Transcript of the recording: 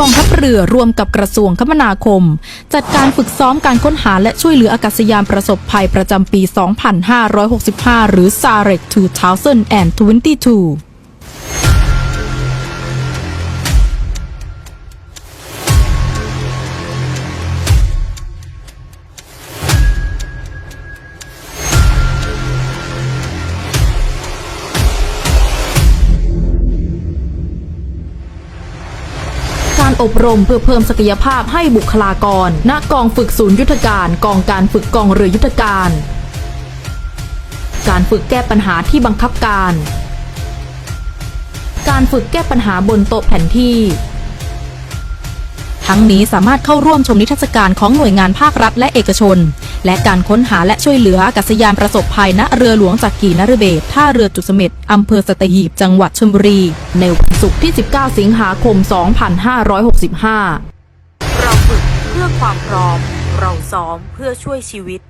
กองทัพเรือร่วมกับกระทรวงคมนาคม จัดการฝึกซ้อมการค้นหาและช่วยเหลืออากาศยานประสบภัยประจำปี 2565 หรือ SAREC 2022 อบรมเพื่อเพิ่มศักยภาพให้บุคลากร ณ กองฝึกศูนย์ยุทธการกองการฝึกกองเรือยุทธการ การฝึกแก้ปัญหาที่บังคับการ การฝึกแก้ปัญหาบนโต๊ะแผนที่ ทั้งนี้สามารถเข้าร่วมชมนิทรรศการของหน่วยงานภาครัฐและเอกชน และการค้นหาและช่วยเหลืออากาศยานประสบภัยณเรือหลวงจักรีนฤเบศท่าเรือจุดเสม็ดอำเภอสตหีบจังหวัดชลบุรี ในวันศุกร์ที่ 19 สิงหาคม 2565 เราฝึกเพื่อความพร้อม เราซ้อมเพื่อช่วยชีวิต